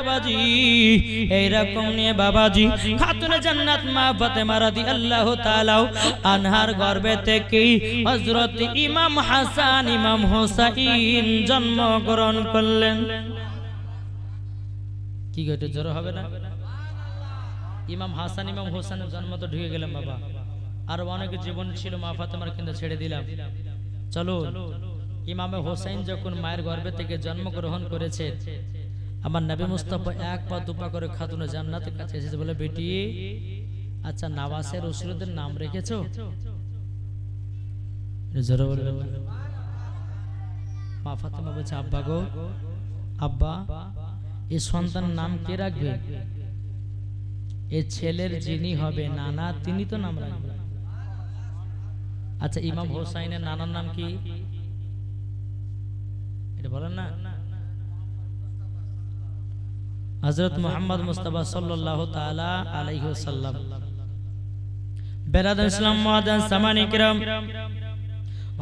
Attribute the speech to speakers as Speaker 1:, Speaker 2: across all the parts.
Speaker 1: বাবাজি, এইরকম নিয়ে বাবাজি, খাতুনে জান্নাত মা ফাতেমা রাদিয়াল্লাহু তাআলা আনহার গর্ভে থেকেই হযরত ইমাম হাসান, ইমাম হোসাইন জন্মগ্রহণ করলেন। কি গো এটা জোর হবে না? ইমাম হাসান, ইমাম হোসেনের জন্ম তো ঢুকে গেলাম বাবা। আরও অনেক জীবন ছিল মা ফাতেমার কিন্তু ছেড়ে দিলাম। চলো ইমামে হোসেন যখন মায়ের গর্ভে থেকে জন্মগ্রহণ করেছে আমার নবী মুস্তাফা এক পা দুপা করে খাতুনে জান্নাতের কাছে এসেছে বলে বেটি আচ্ছা নাবাসের রসুলদের নাম রেখেছো? জোরে বলবে মা ফাতেমা বলছে আব্বা গো আব্বা এই সন্তানের নাম কে রাখবে? এ ছেলের যিনি হবে নানা তিনি তো নাম রাখবেন। আচ্ছা ইমাম হোসাইনের নানার নাম কি? এটা বলেন না। হজরত মোহাম্মদ মুস্তফা সাল্লাল্লাহু তালা আলাইহি বেলাদ ইসলাম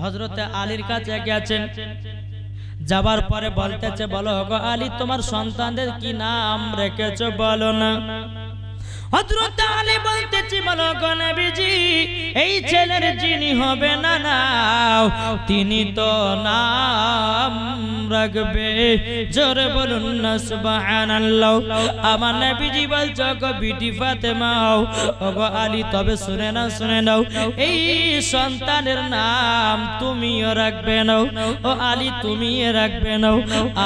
Speaker 1: হযরতে আলীর কাছে বলো আলী, তোমার সন্তানদের কি নাম রেখেছ? বলো না। হযরত আলী বলতেছি, বলো গো নবীজি, এই ছেলের যিনি হবে না নাও, তিনি তো নাম রাখবে। জোরে বলুন না, সুবহানাল্লাহ। আমার নবীজি বলছো গো বিটি ফাতেমা ও গো আলী, তবে শুনে না শুনে নাও। এই সন্তানের নাম তুমিও রাখবে নাও, ও আলী তুমি রাখবে নাও,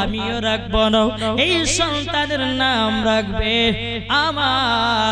Speaker 1: আমিও রাখব নাও। এই সন্তানের নাম রাখবে আমার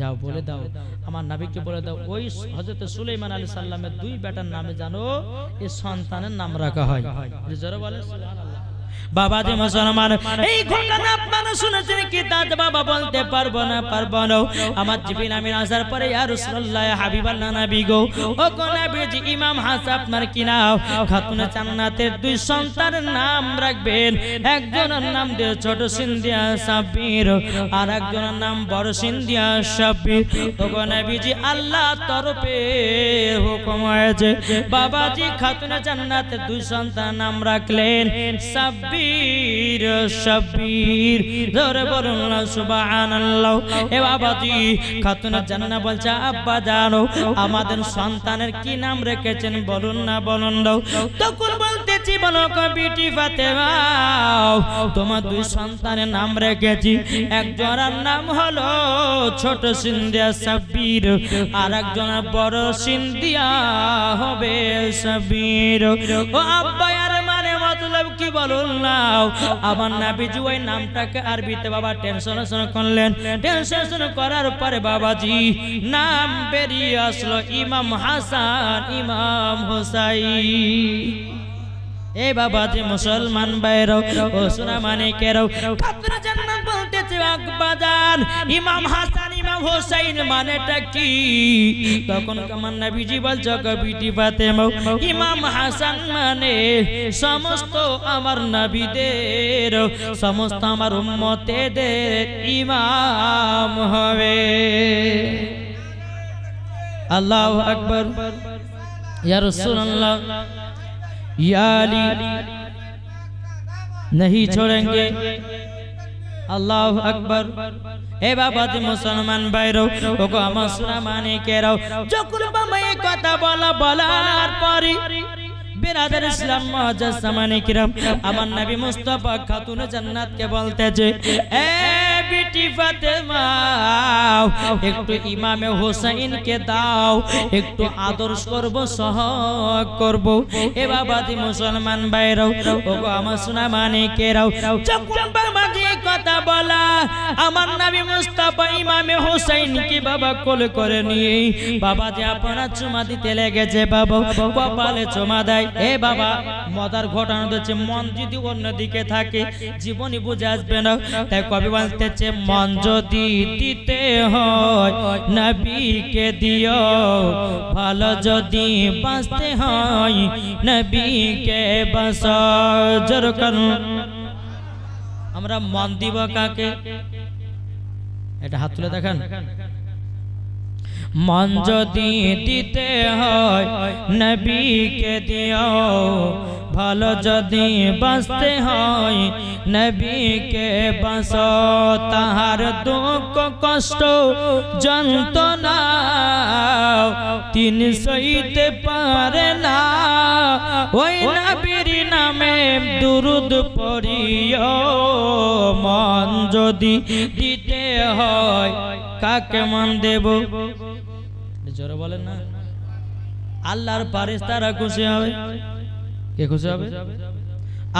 Speaker 1: যাও বলে দাও। আমার নাবিকে বলে দাও ওই হজরত সুলাইমান আলী সাল্লামের দুই বেটার নামে জানো এই সন্তানের নাম রাখা হয়। জোরে বলে বাবা যে মুসলমান, এই ঘটনা আপনারা শুনেছেন, কি দাদ বাবা বলতে পারব না পারব না। আমার জিবিন আমিন আসার পরে, ইয়া রাসূলুল্লাহ, হাবিবাল্লাহ নবী গো। ও কোন নবীজি, ইমাম হাসান আপনার কি নাম? খাতুনে জান্নাতের দুই সন্তানের নাম রাখবেন। একজনের নাম দিয়ে ছোট সিন্ধিয়া সাব্বির আর একজনের নাম বড় সিন্ধিয়া সাব্বির। ও কোন নবীজি, আল্লাহ তরফে হুকুম হয়েছে। বাবাজি, খাতুনে জান্নাতের দুই সন্তান নাম রাখলেন সাব্বির। সাব্বির ধরে বলুন সুবহানাল্লাহ। এ বাবাজি, খাতুনে জান্নাত বলছে, আব্বা জানো, আমাদের সন্তানের কি নাম রেখেছেন? বলুন না, বলুন দাও। তখন বলতেছি, বলো কবিটি তোমার দুই সন্তানের নাম রেখেছি। একজনের নাম হলো ছোট সিন্ধিয়া সাব্বির আর একজনের বড় সিন্ধিয়া হবে সাব্বির ও আব্বা মানে কি বলুন নাও? আমার নামটাকে আরবিতে বাবা টেনশন করলেন। টেনশন করার পরে বাবাজি নাম বেরিয়ে আসলো ইমাম হাসান, ইমাম হোসাই বাবা যে মুসলমান বাইরও ও সোনা মানিকেরও। খাতরা বলতেছে ইমাম হাসান ইমাম হোসাইন মানেটা কি তখন কামান নবীজি বলছো কবিটি ফাতেমা ইমাম হাসান মানে সমস্ত আমার নবীদের সমস্ত আমার উম্মতেদের ইমাম হবে আল্লাহু আকবার ইয়া রাসূলুল্লাহ या अली नहीं छोड़ेंगे আল্লাহ আকবর এ বাবা মুসলমান বাইরো ওগো আমার সোনা মানে কেরাও, যখন বাবা কথা বলা, বলার পরে বিরাদার ইসলাম মহাজাজ সামানি আমার নবী মুস্তফা খাতুন জান্নাত কে বলতেছে, এ বিটি ফাতেমা একটু ইমামে হোসেন কে দাও একটু আদর্শ করব সহগ করব এ বাবা দি মুসলমান বাইরাও ওগো আমার সোনা মানে কেরাও যখন বাবা যে কথা বলা আমার নবী মুস্তাফা ইমামে হোসেন কি বাবা কোলে করে নিয়ে বাবা যে আপনার চুমা দিতে লেগেছে বাবা কপালে চুমা দেয় এ বাবা মদার ঘটনা হচ্ছে মন যদি অন্যদিকে থাকে, জীবনই বুঝে আসবে না। তাই কবি বলতেছে মন যদি দিতে হয়, নবীকে দিও। ভালো যদি বাঁচতে হয়, নবীকে বাস আমরা মন দিব কাকে? এটা হাত তুলে দেখেন। মন যদি দিতে হয়, নবীকে দিও। ভালো যদি বাঁচতে হয়, নবীকে বাঁচ। তাহার দুঃখ, কষ্ট, যন্ত্রণা তিনি সইতে পারে না। ওই নবীর নামে দুরুদ পড়িও। মন যদি দিতে হয়, কাকে মন দেব? জোরে বলেন না। আল্লাহর পারিস তারা খুশি হবে। কে খুশি হবে?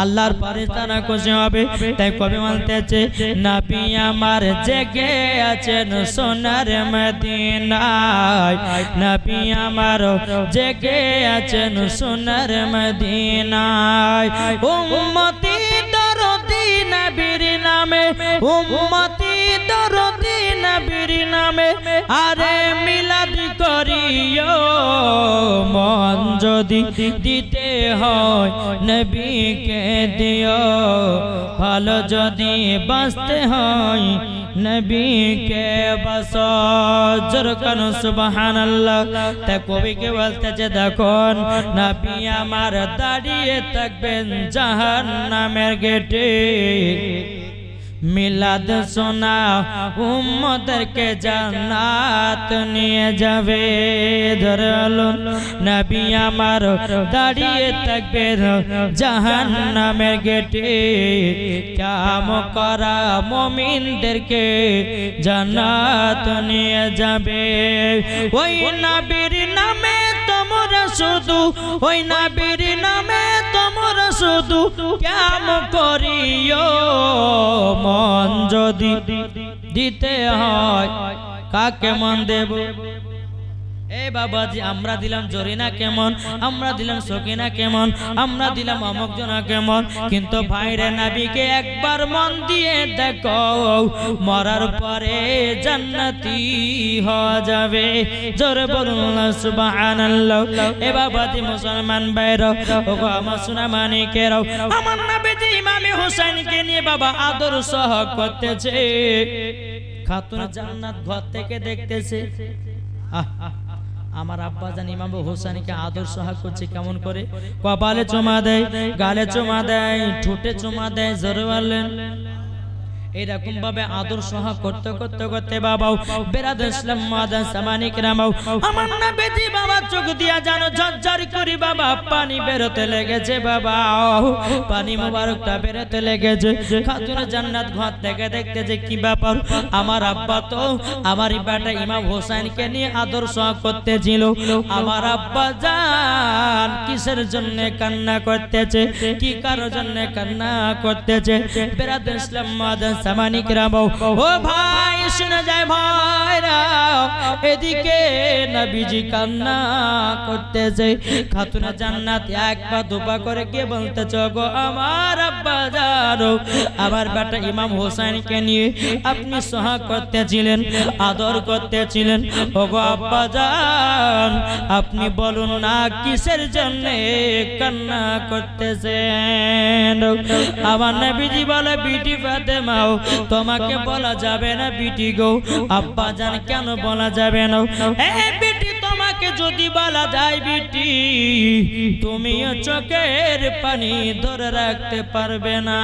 Speaker 1: আল্লাহর পারে তারা খুশি হবে? তাই কবি বলতেছে, নাবি আমার জেগে আছেন সোনার মদিনায়। নাবি আমার জেগে আছেন সোনার মদিনায়। উম্মতি দরদি নবীর নামে, উম্মতি দরদি নবীর নামে, আরে মিলাদ করিও, মন যদি দিতে হয়, নবীকে দিও। ভালো যদি বাঁচতে হয়, নবীকে বাস জোর কান, সুবহানাল্লাহ। তা কবিকে বলতেছে দেখুন, নবী আমার দাঁড়িয়ে থাকবেন জাহান্নামের গেটে। মিলাদ সোনা উম্মদেরকে জান্নাত নিয়ে যাবে। ধরলুন নবী আমার দাঁড়িয়ে থাকবে জাহান্নামের গেটে। কাম করা মমিনদেরকে জান্নাত নিয়ে যাবে। ওই নবীর নামে তোমরা শুধু, ওই নবীর নামে শুধু কেম করিও মন যদি দিতে হয় কাকে মন দেব? এ বাবাজি আমরা দিলাম জরিনা কেমন? আমরা দিলাম সকিনা কেমন? আমরা দিলাম অমুক জনা কেমন? কিন্তু ভাইরে নাবিকে একবার মন দিয়ে দেখো, মরার পরে জান্নাতি হওয়া যাবে। জোরে বলুন, সুবহানাল্লাহ। এ বাবাজি মুসলমান ভাইরা, ওগো আমার সোনা মানিকেরাও আমার নবীজি ইমামে হোসেনকে নিয়ে বাবা আদর সহ করতেছে। খাতুন জান্নাত ঘর থেকে দেখতেছে। আহ আমার আব্বা জান ইমাম হোসেনকে আদর সোহাগ করছে কেমন করে? কপালে চমা দেয়, গালে চমা দেয়, ঠোঁটে চমা দেয়, জোরে বললেন এরকম ভাবে আদর সোহাগ করতে করতে করতে বাবাও বেরাদ ইসলাম মাদান সামানিক রামাও আমার না বেজি বাবা চোখ দিয়া জানো ঝরঝর করি বাবা, পানি বেরোতে লেগেছে বাবা পানি মোবারকটা বেরোতে লেগেছে। খাতুন জান্নাত ঘর থেকে দেখতে যে কি ব্যাপার, আমার আব্বা তো আমার বেটা ইমাম হোসেনকে নিয়ে আদর সোহাগ করতেছিল। আমার আব্বা জান কিসের জন্য কান্না করতেছে? কি কারোর জন্য কান্না করতেছে? বেরাদ ইসলাম মাদান সামানিক রামাও ও ভাই, শুনে যায় ভাইরা এদিকে নবীজি কান্না করতেছে। খাতুনা জান্নাত এক পা দুপা করে কে বলতেছ গো আমার আব্বা জানো, আমার বেটা ইমাম হোসেনকে নিয়ে আপনি সোহাগ করতেছিলেন, আদর করতেছিলেন। ও গো আব্বা জান, আপনি বলুন না কিসের জন্য কান্না করতেছেন? আমার নবীজি বলে, বিটি ফাতেমাও তোমাকে বলা যাবে না বিটি গো। আব্বা জান, কেন বলা যাবে না? যদি বলা যায় বিটি, তুমিও চোখের পানি ধরে রাখতে পারবে না।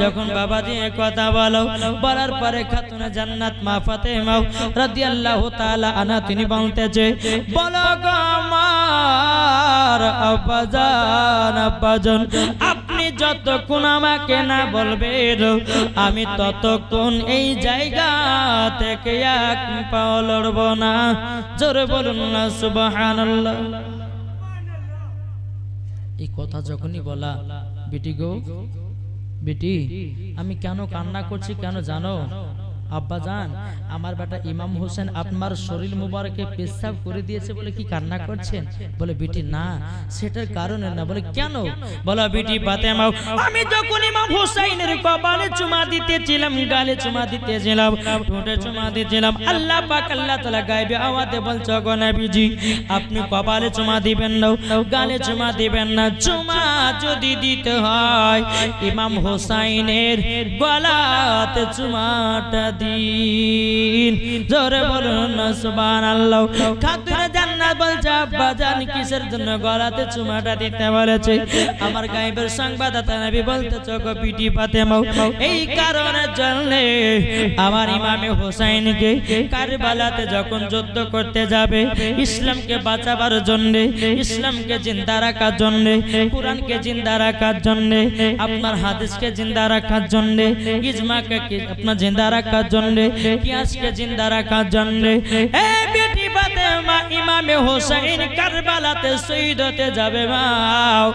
Speaker 1: যখন বাবা দিয়ে কথা বলো, বলার পরে খাতুনা জান্নাত মা ফাতেমাও রাদিয়াল্লাহু তাআলা আনা তিনি বলো গো আমার আব্বাজান আব্বাজান আপনি যতক্ষণ আমাকে না বলবে আমি ততক্ষণ এই জায়গা থেকে এক পাও লড়ব না। জোরে বলুন না, সুবহানাল্লাহ। এই কথা যখনই বলা, বেটি গো, বেটি, আমি কেন কান্না করছি কেন জানো? আব্বা জান, আমার বেটা ইমাম হোসেন আপনার শরীর মুবারকে পেশাব করে দিয়েছে বলে কি কান্না করছেন? বলে, বেটি, না, সেটার কারণে না। বলে, কেন? বলো, বেটি ফাতেমা, আমি যখন ইমাম হোসেনের কপালে চুমা দিতেছিলাম, গালে চুমা দিতেছিলাম, ঠোঁটে চুমা দিতেছিলাম, আল্লাহ পাক আল্লাহ তাআলা গায়বে আওয়াজে বলছো গো নবীজি, আপনি কপালে চুমা দিবেন না, গালে চুমা দিবেন না। চুমা যদি দিতে হয়, ইমাম হোসাইনের গলাতে চুমাটা দিন। জোরে বলুন সুবহানাল্লাহ। খাতুনে জান্নাত বলছে, আব্বা জান, কিসের জন্য গলাতে চুমাটা দিতে বলেছে? আমার গায়েবের সংবাদদাতা নবী বলতেছে গো পিটি ফাতেমা এই কারণের জন্য আমার ইমামে হোসাইনকে কারবালাতে যখন যুদ্ধ করতে যাবে, ইসলামকে বাঁচাবার জন্য, ইসলামকে জিন্দা রাখার জন্য, কোরআনকে জিন্দা রাখার জন্য, আপনার হাদিসকে জিন্দা রাখার জন্য, ইজমাকে কি- আপনার জিন্দা রাখার জন্য? কিয়াসকে জিন্দা রাখার জন্য? ফাতেমা ইমামে হোসেন কারবালাতে শহীদ হতে যাবে মাও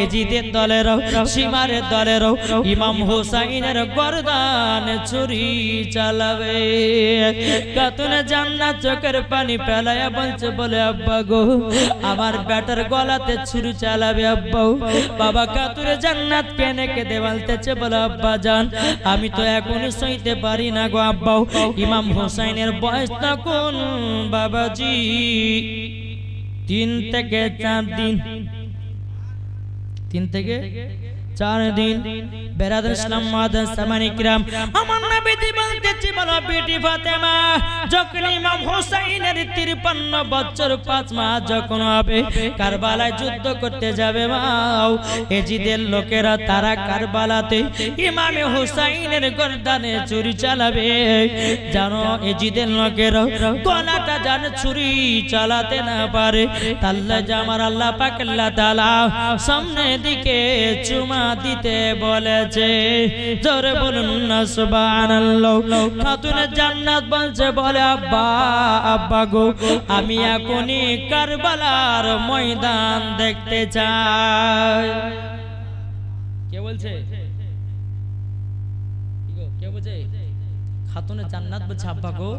Speaker 1: এজিদের দলেরও সীমারের দলেরও ইমাম হোসাইনের গরদান ছুরি চালাবে। কাতুনে জান্নাত চোখের পানি পেলায়া বলছে, বলে আব্বা গো, আমার ব্যাটার গলাতে ছুরি চালাবে আব্বা। বাবা কাতুরে জান্নাত কেনে কেঁদে বলতেছে, বলে আব্বা জান, আমি তো এখন সইতে পারি না গো আব্বা। ইমাম হোসাইনের বয়স তখন বাবাজি তিন থেকে চার দিন। তিন থেকে? চার দিন বেরাদুল ইসলাম মাদান সামানি কিরাম। আমার নবীজি বলতেছি যখন ইমাম হোসাইনের 53 বছর পাঁচ মাস যখন হবে, কারবালায় যুদ্ধ করতে যাবে মাও। এজিদের লোকেরা তারা কারবালাতে ইমামে হোসাইনের গর্দানে চুরি চালাবে। জানো, এজিদের লোকেরা গলাটা জানে চুরি চালাতে না পারে। তাল্লা জামার আল্লাহ পাক আল্লাহ সামনে দিকে চুমা দিতে বলেছে। জোরে বলুন না, সুবহানাল্লাহ। খাতুন জান্নাত বলছে, বলে, আব্বা আব্বা গো, আমি এখনই কারবালার ময়দান দেখতে চাই। কে বলছে? খাতুনে জান্নাত বলছে, আব্বা গো,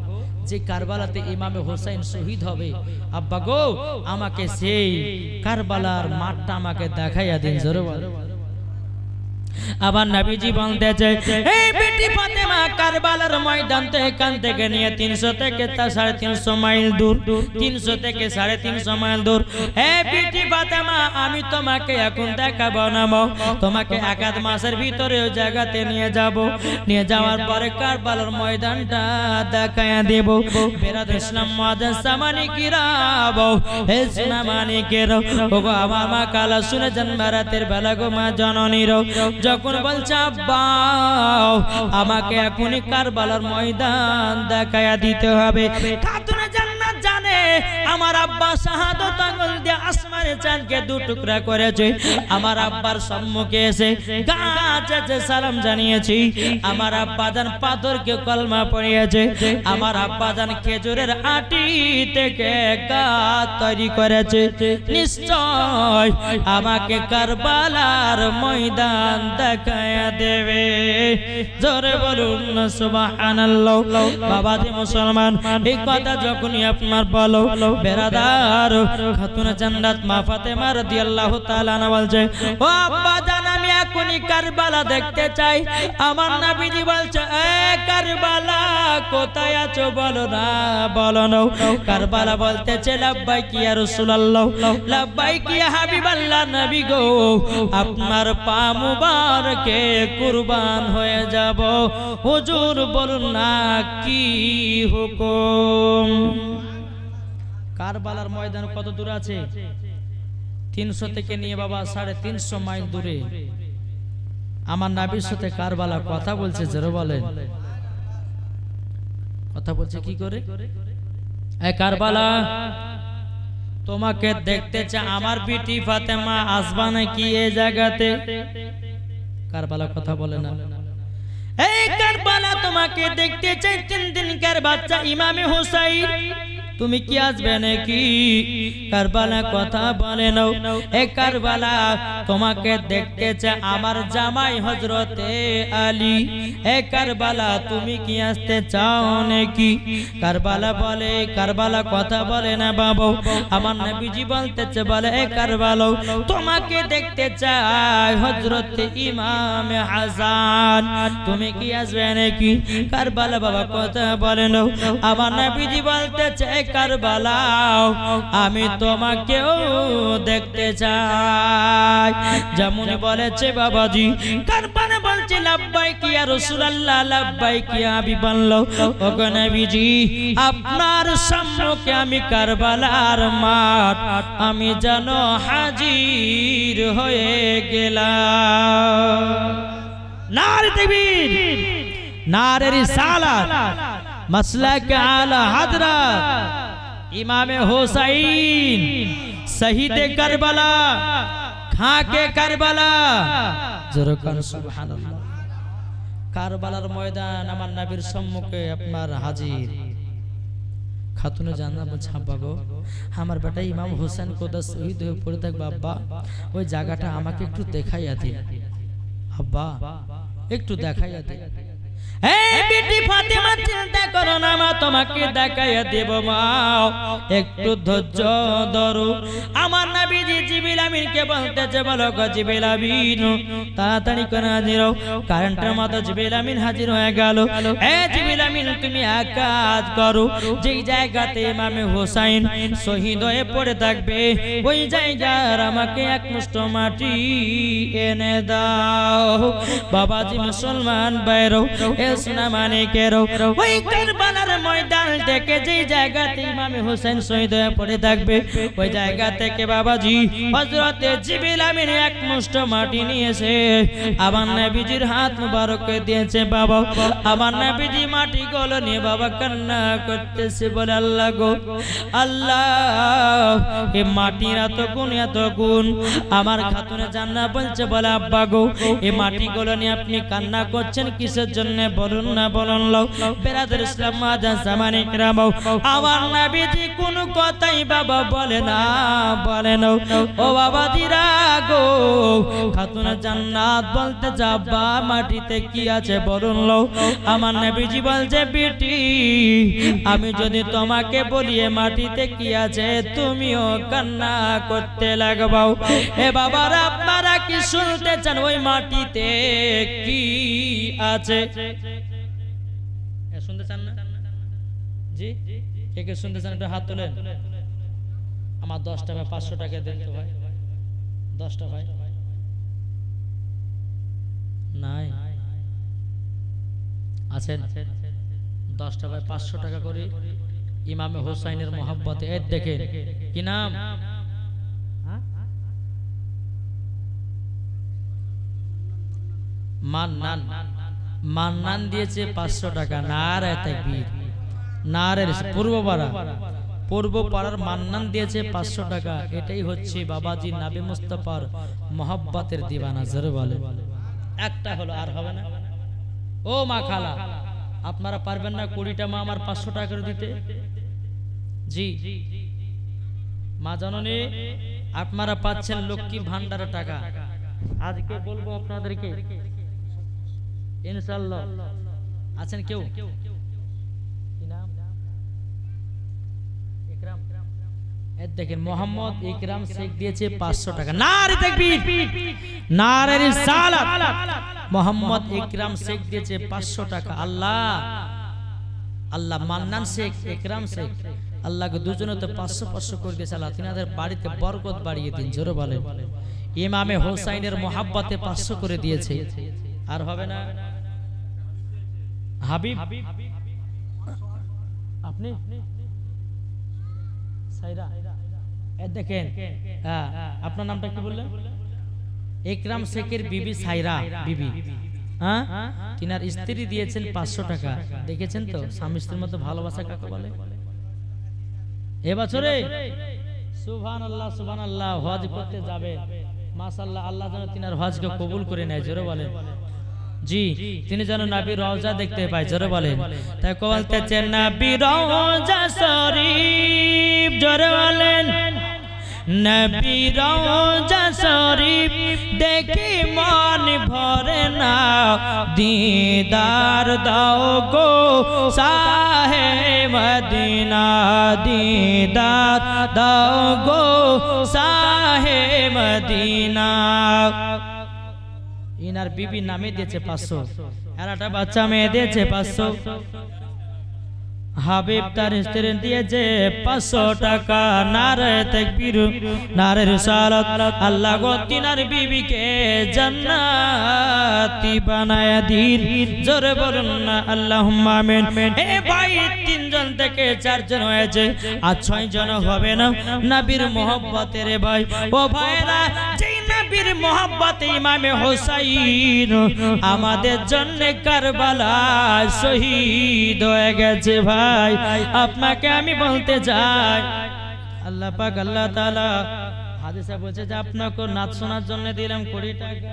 Speaker 1: যে কারবালাতে ইমামে হোসেন শহীদ হবে, আব্বা গো, আমাকে সেই কারবালার মাঠটা আমাকে দেখাইয়া দিন, জোরে। আবার নবীজি বলতেছে এই বেটি ফাতেমা কারবালার ময়দান এখান থেকে নিয়ে তিনশো থেকে সাড়ে তিনশো মাইল দূর, তিনশো থেকে সাড়ে তিনশো মাইল দূর। বেটি ফাতেমা, আমি তোমাকে এখন দেখাবো না তোমাকে এক আধ মাসের ভিতরে জায়গাতে নিয়ে যাব। নিয়ে যাওয়ার পরে কারবালার ময়দানটা দেখায়া দেব। কিরাব হে ওগো আমার মা কালা শুনে জন্মারাতের বেলা গো মা জননীর যখন বলছে আব্বা আমাকে এখনই কারবালার ময়দান দেখায়া দিতে হবে। খাতুনা আমার আব্বা শাহাদত আঙ্গুল দিয়ে আসমানে চাঁদকে দু টুকরা করেছে। আমার আব্বার সম্মুখে এসে গাছে সালাম জানিয়েছি। আমার আব্বা জান পাথরকে কলমা পড়িয়েছে আমার আব্বা জান খেজুরের আটি থেকে গাছ তৈরি করেছে। নিশ্চয় আমাকে কারবালার ময়দান দেখায়া দেবে। জোরে বলুন, সুবহানাল্লাহ। বাবা দি মুসলমান, এই কথা যখনই আপনার বলো বেরাদার খাতুন জান্নাত মা ফাতেমা রাদিয়াল্লাহু তাআলা না বলছে ও আব্বা জান আমি এখনই কারবালা দেখতে চাই। আমার নবীজি বলছে এ কারবালা কোথায় আছো বলো না বলো না কারবালা বলতেছে লাব্বাই কি ইয়া রাসূলুল্লাহ লাব্বাই কি হাবিবাল্লাহ নবী গো আপনার পা মুবারকে কুরবান হয়ে যাব। হুজুর বলুন না কি হুকুম? কারবালার ময়দান কত দূর আছে? তিনশো থেকে নিয়ে বাবা সাড়ে তিনশো মাইল দূরে। আমার নাবির সাথে কারবালা কথা বলছে, জেরো বলেন। কথা বলছে কি করে? কারবালা, তোমাকে দেখতে চা আমার বিটি ফাতেমা আসবা নাকি এই জায়গাতে? কারবালা কথা বলে না। এই কারবালা তোমাকে দেখতে চাই তিন দিনকার বাচ্চা ইমামে হোসাইন। তুমি কি আসবে নাকি? কারবালা কথা বলে নাও। এ কারবালা, তোমাকে দেখতে আমার জামাই হজরতে আলী। এ কারবালা, তুমি কি আসতে চাও নাকি? কারবালা বলে, কারবালা কথা বলে না বাবু। আমার নবীজি বলতেছে, বলে, এ কারবালা, তোমাকে দেখতে চাই হজরত ইমাম হাসান। তুমি কি আসবে নাকি? কারবালা বাবা কথা বলে নাও। আমার নবীজি বলতেছে কারবালা আমি তোমাকেও দেখতে চাই। যেমন বলেছে বাবাজি কারবালা বলছে, লাব্বাই কি আর রাসূলুল্লাহ, লাব্বাই কি আমি বলল ওখানে বিজি আপনার সম্মুখে আমি কারবালার মাঠ, আমি যেন হাজির হয়ে গেলাম। নারে নারে রিসালাত, মাসলাক আলা হযরত ইমামে হোসাইন শহীদে কারবালা খাকে কারবালা। জোরকান সুবহানাল্লাহ। কারবালার ময়দান আমার নবীর সম্মুখে আপনার হাজির। খাতুনে জানা বলছে আব্বা গো আমার বেটা ইমাম হোসেন কোদা শহীদ হয়ে পড়ে থাক বাবা ওই জায়গাটা আমাকে একটু দেখাইয়া দিন। আব্বা একটু দেখাইয়া দিন। ফাতেমা চিন্তা করো না তোমাকে দেখাইয়া দেব মা। একটু ধৈর্য ধরো। আমার নবীজি জিবিল আমিনকে বলতেছে, বলো গো জিবিল আমিন, তাড়াতাড়ি করে হাজির হও। কারেন্টের মতো জিবিল হাজির হয়ে গেল। এ জিবিল আমিন, তুমি এক কাজ করো। যেই জায়গাতে ইমামে হোসাইন শহীদ হয়ে পড়ে থাকবে, ওই জায়গার আমাকে এক মুষ্ট মাটি এনে দাও। বাবাজি মুসলমান বাইরো এ মানিকেরও ওই জায়গা থেকে বাবাজি এক মাটি নিয়েছে আমার নবীজি মাটি গুলো নিয়ে বাবা কান্না করতেছে বলে আল্লাহ গো, আল্লাহ, এ মাটির এত গুণ এত গুণ, আমার খাতুনে জান্না বলছে বলে, আব্বা গো এই মাটিগুলো নিয়ে আপনি কান্না করছেন, কিসের জন্য বলুন না, বলুন লো বেরাদের ইসলাম, মাজান, জামানে কিরাম আমার নবীজি কোন কথাই বাবা বলে না বলে না। ও বাবা দিরা গো, খাতুনে জান্নাত বলতে যাবা, মাটিতে কি আছে বলুন লো আমার নবীজি বলছে, বিটি, আমি যদি তোমাকে বলি, এ মাটিতে কি আছে, তুমিও কান্না করতে লাগবাও। এ বাবারা, আপনারা কি শুনতে চান, ওই মাটিতে কি আছে? হাত তোলেন। আমার দশটা ভাই, পাঁচশো টাকা দেন তো ভাই। দশটা ভাই। নাই। আছেন? দশটা ভাই, পাঁচশো টাকা করে। ইমামে হোসাইনের মোহাব্বতে। এর দেখেন, কি নাম? মান্নান। মান্নান দিয়েছে পাঁচশো টাকা। নারায় তাকবীর। নারের পূর্ব পাড়া পূর্ব পাড়ার মান্নান দিয়েছে পাঁচশো টাকা। এটাই হচ্ছে বাবাজি নাবি মুস্তাফার মোহাব্বতের দিবানা জোরে বলে একটা হলো আর হবে না। ও মা খালা আপনারা পারবেন না কুড়িটা মা আমার পাঁচশো টাকা দিতে? জি। মা জননী আপনারা পাচ্ছেন লক্ষ্মী ভান্ডারের টাকা। আজকে বলব আপনাদেরকে। ইনশাল্লাহ আছেন কেউ? দেখেন মোহাম্মদ ইকরাম শেখ দিয়েছে পাঁচশো টাকা। নারে দেখবি নারে রিসালাত মোহাম্মদ ইকরাম শেখ দিয়েছে পাঁচশো টাকা। আল্লাহ। আল্লাহ মান্নান শেখ ইকরাম শেখ। আল্লাহকে দুজনে তো পাঁচশো পাঁচশো করে দিয়েছে। আল্লাহ তিনাদের বাড়িতে বরকত বাড়িয়ে দিন জোরে বলে ইমামে হোসাইনের মোহাব্বতে পাঁচশো করে দিয়েছে। আর হবে না? হাবিব? আপনি? সাইরা। দেখেন হ্যাঁ আপনার নামটা কি বললেন? একরাম শেখের বিবি সাইরা বিবি। হ্যাঁ? তিনার স্ত্রী দিয়েছেন পাঁচশো টাকা। দেখেছেন তো? স্বামী স্ত্রীর মতো ভালোবাসা কাকে বলে? এবছরে? সুবহান আল্লাহ সুবহান আল্লাহ হজ করতে যাবে। মাশাল্লাহ আল্লাহ যেন তিনার হজকে কবুল করে নেয় জোরে বলেন। জি, তিনি যেন নাবি রওজা দেখতে পায়, জোরে বলেন। তাই বলতেছে নাবি রওজা শরীফ, জোরে বলেন। নবী রওজা শরীফ দেখি মন ভরে না। দিদার দাও গো সাহে মদিনা, দিদার দাও গো সাহে মদিনা। ইনার বিবি নামে দিয়েছে পাঁচশো। আর একটা বাচ্চা মেয়ে দিয়েছে পাঁচশো। হাবিব তার স্ত্রী দিয়েছে পাঁচশো টাকা। নারে তেকবির। নারে রিসালাত। আল্লাহ গো তিনার বিবিকে জান্নাতি বানায় দিন। জোরে বলুন না আল্লাহুম্মা আমিন। এ ভাই তিনজন থেকে চারজন হয়েছে। আর ছয় জন হবে না। নবীর মোহব্বতের ভাই। ও ভাইরা যেই নবীর মোহাম্মত ইমামে হোসাইন। আমাদের জন্য কারবালা শহীদ হয়ে গেছে ভাই। আপনাকে আমি বলতে যাই আল্লাহ পাক আল্লাহ তাআলা হাদিসে বলছে যে আপনাকে নাচ শোনার জন্য দিলাম কুড়ি টাকা।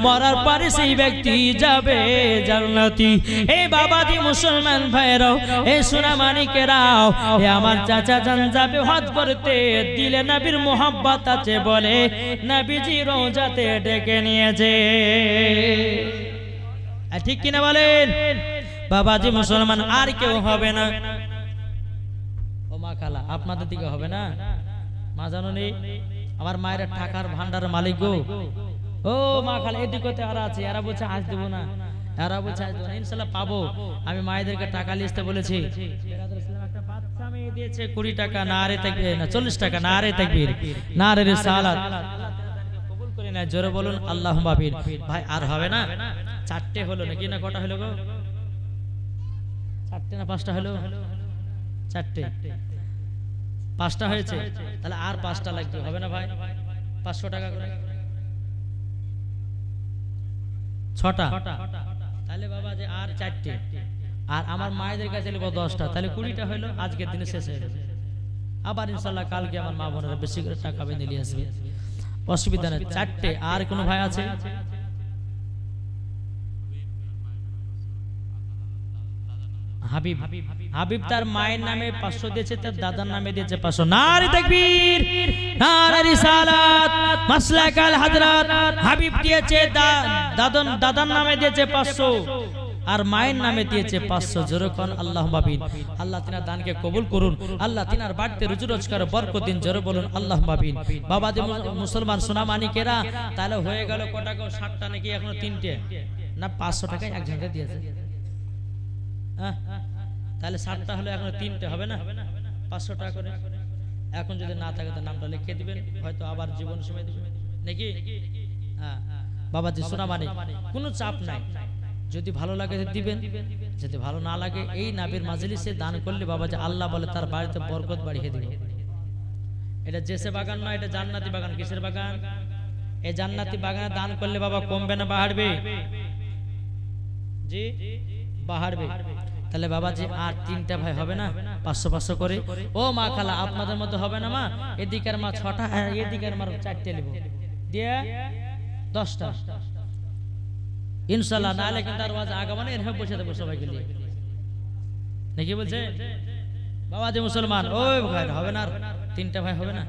Speaker 1: মরার পরে সেই ব্যক্তি যাবে এই বাবা দি মুসলমান ভাইরাও এই সোনা মানিকেরাও এ আমার চাচা জান যাবে হজ করতে দিলে নবীর মোহব্বত আছে বলে নবীজি রোজাতে ডেকে নিয়েছে। ঠিক কিনা বলেন? বাবাজি মুসলমান আর কেউ হবে না। ও মা খালা, আপনাদের দিকে হবে না? মা জানো নেই আমার মায়ের টাকার ভান্ডারের মালিক গো। ও মা খালা এদিকে আর আছে, এরা বলছে আজ দেবো না। এরা বলছে আজ দেবো না, ইনশাল্লাহ পাবো। আমি মায়েদেরকে টাকা লিখতে বলেছি। দিয়েছে কুড়ি টাকা না রে থাকবে, না, চল্লিশ টাকা না রে থাকবে। না রে সালাদ না, জোরে বলুন আল্লাহ বাবির ভাই, আর হবে না? চারটে হলো নাকি না কটা হলো গো? চারটে না পাঁচটা হলো? চারটে। পাঁচটা হয়েছে? তাহলে আর পাঁচটা লাগবে, হবে না ভাই? পাঁচশো টাকা করে। ছটা? তাহলে বাবা যে আর চারটে। আর আমার মায়েদের কাছে লিখব দশটা। তাহলে কুড়িটা হলো, আজকের দিনে শেষ হয়ে গেছে। আবার ইনশাল্লাহ কালকে আমার মা বোনেরা বেশি করে টাকা বেঁধে নিয়ে আসবে। অসুবিধা চারটে। আর কোনো ভাই আছে? হাবিব। তার মায়ের নামে পাঁচশো দিয়েছে, তার দাদার নামে দিয়েছে পাঁচশো। নারী তাকবীর, নারী রিসালাত, মাসলাকাল হাজরাত, হাবিব দিয়েছে দাদন দাদার নামে দিয়েছে পাঁচশো। আর মায়ের নামে দিয়েছে পাঁচশো জোরকন আল্লাহ বাবিন আল্লাহ তিনার দানকে কবুল করুন। আল্লাহ তিনার বাড়তে রুজু রোজগার বরকত দিন জোরে বলুন আল্লাহ বাবিন বাবা যে মুসলমান সোনামানিকেরা তাহলে হয়ে গেল কটা গো? ষাটটা নাকি এখনও তিনটে? না পাঁচশো টাকায় একজনকে দিয়েছে। আহ, তাহলে সাতটা হলে এখন তিনটে হবে না? পাঁচশো টাকা করে। এখন যদি না থাকে তো নামটা লিখে দিবেন। হয়তো আবার জীবন সময় দিবেন। নাকি? হ্যাঁ। বাবাজি সোনামানি কোনো চাপ নাই। যদি ভালো লাগে দিবেন। যদি ভালো না লাগে এই নাবির মাজলিসে দান করলে বাবা যে আল্লাহ বলে তার বাড়িতে বরকত বাড়িয়ে দিবে। এটা জেসে বাগান নয় এটা জান্নাতি বাগান। কিসের বাগান? এই জান্নাতি বাগানে দান করলে বাবা কমবে না বাড়বে। জি? বাড়বে। তাহলে বাবা যে আর তিনটা ভাই হবে না? পাঁচশো পাঁচশো করে? ও মা খালা আপনাদের মধ্যে হবে না মা? এদিকের মা ছটা এদিকের মা চারটে নেব। দিয়ে? দশটা। ইনশাল্লাহ নাহলে কিন্তু আর ওয়াজ আগামানে এরকম বসে দেবো সবাইকে নিয়ে নাকি বলছে? বাবা যে মুসলমান, ওই ভাই, হবে না তিনটা ভাই হবে না?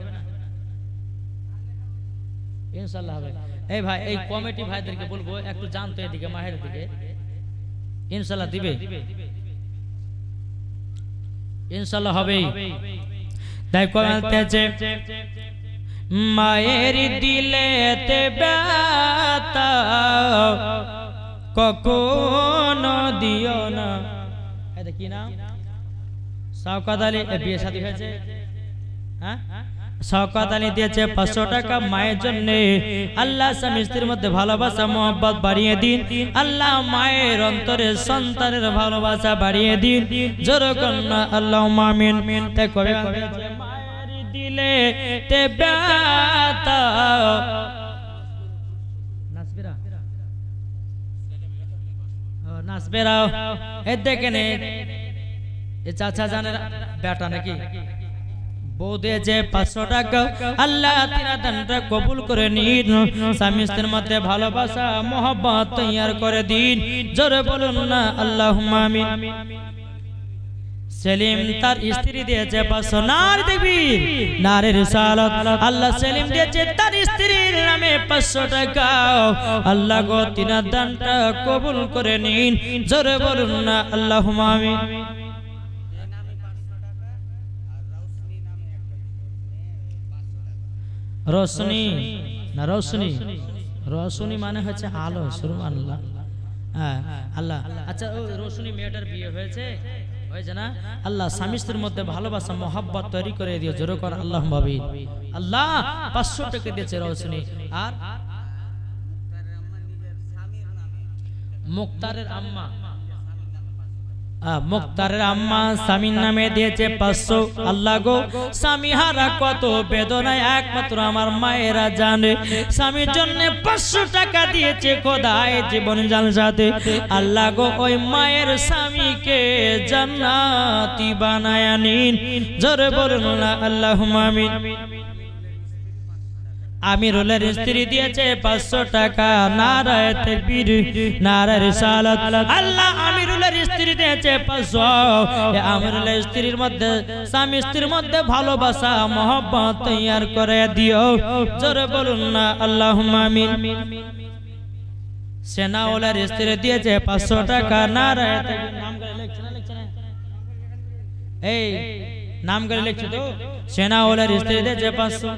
Speaker 1: ইনশাল্লাহ হবে। এই ভাই, এই কমিটি ভাইদেরকে বলব, একটু জানতো এদিকে, মাহের দিকে। ইনশাল্লাহ দিবে। ইনশাল্লাহ হবে তাই কমেছে মায়ের দিলেতে ব্যথা কখনো দিও না। হ্যাঁ? শওকত আলী দিয়েছে পাঁচশো টাকা মায়ের জন্য। আল্লাহ স্বামী মধ্যে ভালোবাসা, মোহব্বত বাড়িয়ে দিন। আল্লাহ মায়ের অন্তরে সন্তানের ভালোবাসা বাড়িয়ে দিন। জোর কন্যা আল্লাহ মামিন তাই কবে দিলে মাছ বেরাও এ দেখে নে। এ চাচা জানের বেটা নাকি? বৌদে যে পাঁচশো টাকা আল্লাহ তিনা দানটা কবুল করে নিন। স্বামী স্ত্রীর মধ্যে ভালোবাসা, মোহব্বত তৈয়ার করে দিন। জোরে বলুন না আল্লাহ আমিন। সেলিম তার স্ত্রী দিয়েছে পাঁচশো নার দেবী নারীর সালত আল্লাহ সেলিম দিয়েছে তার স্ত্রীর নামে পাঁচশো টাকা। আল্লাহ গো তিনার দানটা কবুল করে নিন। জোরে বলুন না আল্লাহ আমিন। রোশনি না রোশনি? রোশনি। মানে হচ্ছে আলো শুরু আল্লাহ হ্যাঁ আল্লাহ। আচ্ছা রোশনি মেয়েটার বিয়ে হয়েছে? হয়েছে না আল্লাহ স্বামী স্ত্রীর মধ্যে ভালোবাসা মহাব্বত তৈরি করে দিও জোরে কর আল্লাহ ভাবি আল্লাহ পাঁচশো টাকা দিয়েছে রোশনি আর মুক্তারের আম্মা। মুক্তারের আম্মা স্বামীর নামে দিয়েছে পাঁচশো। আল্লাহ গো, স্বামী হারা কত বেদনায়, একমাত্র আমার মায়েরা জানে। স্বামীর জন্য পাঁচশো টাকা দিয়েছে খোদায় জীবন জাল সাথে আল্লাহ গো, ওই মায়ের স্বামীকে জান্নাতি বানায় নিন জোরে বলুন আল্লাহ মামিন আমিরুলের স্ত্রী দিয়েছে পাঁচশো টাকা। নারায় তেকবীর নারায় রিসালাত। আল্লাহ আমিরুলের স্ত্রী দিয়েছে পাঁচশো। আমিরুলের স্ত্রীর মধ্যে স্বামী স্ত্রীর মধ্যে ভালোবাসা মহব্বত তৈয়ার করে দিও। জোরে বলুন না আল্লাহ আমিন। সেনাওয়ালার স্ত্রী দিয়েছে পাঁচশো টাকা। নারায় এই নাম করে লিখছে তো। সেনাওয়ালার স্ত্রী দিয়েছে পাঁচশো।